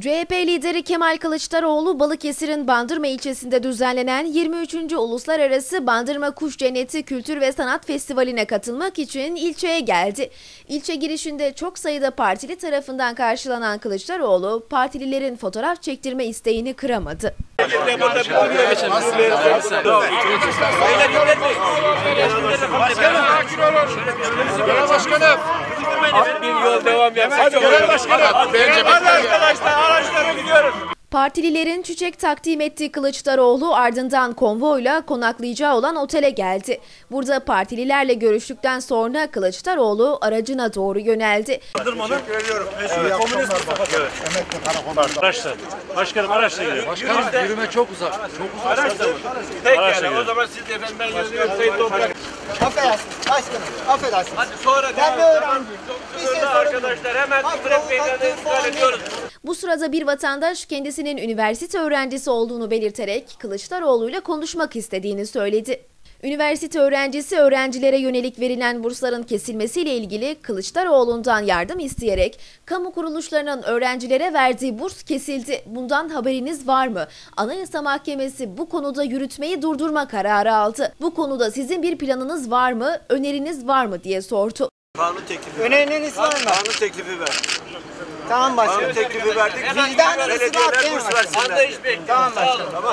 CHP lideri Kemal Kılıçdaroğlu Balıkesir'in Bandırma ilçesinde düzenlenen 23. Uluslararası Bandırma Kuş Cenneti Kültür ve Sanat Festivali'ne katılmak için ilçeye geldi. İlçe girişinde çok sayıda partili tarafından karşılanan Kılıçdaroğlu, partililerin fotoğraf çektirme isteğini kıramadı. Başkanım. Devam yapsak Hadi genel başkanım. Bence Hadi arkadaşlar araçlara gidiyoruz. Partililerin çiçek takdim ettiği Kılıçdaroğlu ardından konvoyla konaklayacağı olan otele geldi. Burada partililerle görüştükten sonra Kılıçdaroğlu aracına doğru yöneldi. Araçla. Başkanım araçla gidiyor. Başkanım yürüme çok uzak. Çok uzak. Araçla. Peki o zaman siz de efendim ben yazıyorum. Sayın Toprak. Affedersiniz başkanım, affedersiniz. Hadi sonra Ben bir öğrenciyim. Bir şey Burada sorabilir arkadaşlar hemen Beylerine falan iptal ediyoruz. Bu sırada bir vatandaş kendisinin üniversite öğrencisi olduğunu belirterek Kılıçdaroğlu'yla konuşmak istediğini söyledi. Üniversite öğrencisi öğrencilere yönelik verilen bursların kesilmesiyle ilgili Kılıçdaroğlu'ndan yardım isteyerek kamu kuruluşlarının öğrencilere verdiği burs kesildi. Bundan haberiniz var mı? Anayasa Mahkemesi bu konuda yürütmeyi durdurma kararı aldı. Bu konuda sizin bir planınız var mı? Öneriniz var mı diye sordu. Kanun teklifi. Öneriniz var mı? Kanun teklifi ver. Tamam Kanun başkanım. teklifi verdik. Vicdan arasına Belediyeler burs başkanım. versinler. Tamam başkanım. Olun.